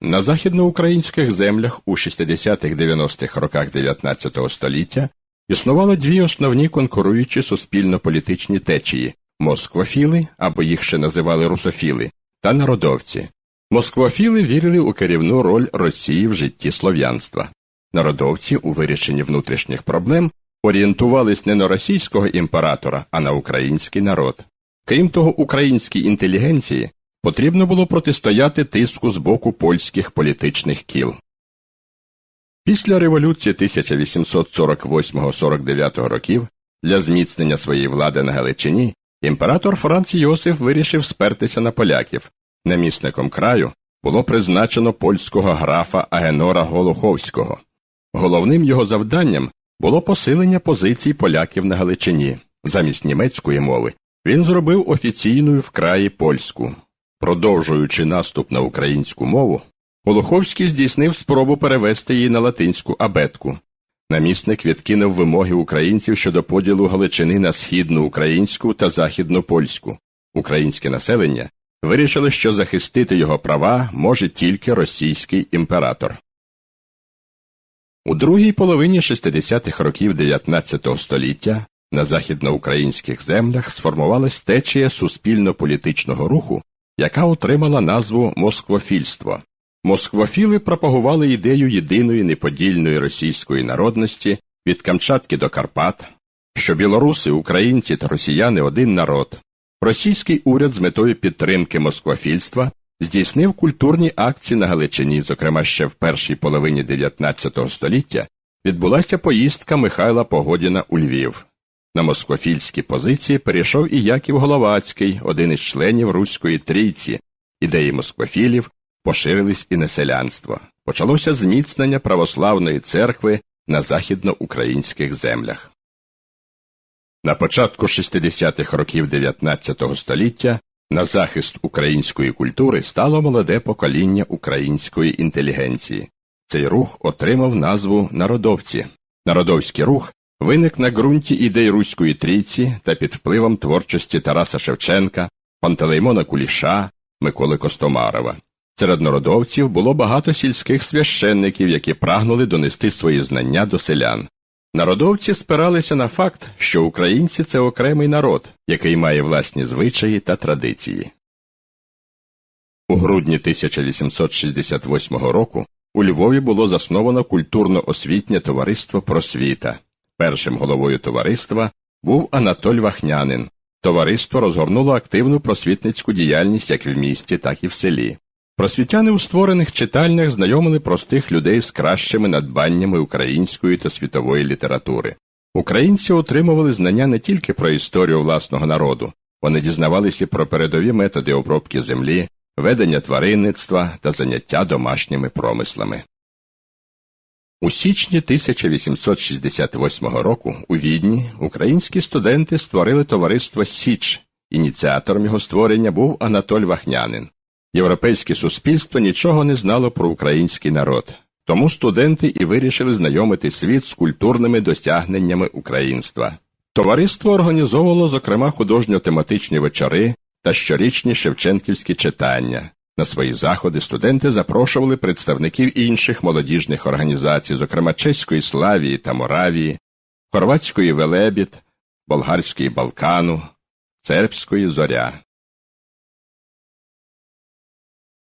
На західноукраїнських землях у 60-90-х роках 19 століття існувало дві основні конкуруючі суспільно-політичні течії москвофіли, або їх ще називали русофіли, та народовці. Москвофіли вірили у керівну роль Росії в житті слов'янства. Народовці у вирішенні внутрішніх проблем орієнтувались не на російського імператора, а на український народ. Крім того, українській інтелігенції потрібно було протистояти тиску з боку польських політичних кіл. Після революції 1848-49 років для зміцнення своєї влади на Галичині імператор Франц Йосиф вирішив спертися на поляків. Намісником краю було призначено польського графа Агенора Голоховського. Головним його завданням було посилення позицій поляків на Галичині. Замість німецької мови він зробив офіційною в краї польську. Продовжуючи наступ на українську мову, Волоховський здійснив спробу перевести її на латинську абетку. Намісник відкинув вимоги українців щодо поділу Галичини на східну українську та західну польську. Українське населення вирішило, що захистити його права може тільки російський імператор. У другій половині 60-х років 19 століття на західноукраїнських землях сформувалась течія суспільно-політичного руху, яка отримала назву Москвофільство. Москвофіли пропагували ідею єдиної неподільної російської народності від Камчатки до Карпат, що білоруси, українці та росіяни один народ. Російський уряд з метою підтримки москвофільства здійснив культурні акції на Галичині, зокрема ще в першій половині 19 століття, відбулася поїздка Михайла Погодіна у Львів. На москвофільські позиції перейшов і Яків Головацький, один із членів Руської трійці. Ідеї москвофілів поширились і на селянство. Почалося зміцнення православної церкви на західноукраїнських землях. На початку 60-х років 19 століття на захист української культури стало молоде покоління української інтелігенції. Цей рух отримав назву Народовці. Народовський рух виник на ґрунті ідей Руської трійці та під впливом творчості Тараса Шевченка, Пантелеймона Куліша, Миколи Костомарова. Серед народовців було багато сільських священників, які прагнули донести свої знання до селян. Народовці спиралися на факт, що українці це окремий народ, який має власні звичаї та традиції. У грудні 1868 року у Львові було засновано культурно-освітнє товариство Просвіта. Першим головою товариства був Анатоль Вахнянин. Товариство розгорнуло активну просвітницьку діяльність як в місті, так і в селі. Просвітяни у створених читальнях знайомили простих людей з кращими надбаннями української та світової літератури. Українці отримували знання не тільки про історію власного народу, вони дізнавалися про передові методи обробки землі, ведення тваринництва та заняття домашніми промислами. У січні 1868 року у Відні українські студенти створили товариство Січ. Ініціатором його створення був Анатоль Вахнянин. Європейське суспільство нічого не знало про український народ, тому студенти і вирішили знайомити світ з культурними досягненнями українства. Товариство організовувало, зокрема, художньо-тематичні вечори та щорічні шевченківські читання. На свої заходи студенти запрошували представників інших молодіжних організацій, зокрема Чеської Славії та Моравії, Хорватської Велебіт, Болгарської Балкану, Сербської Зоря.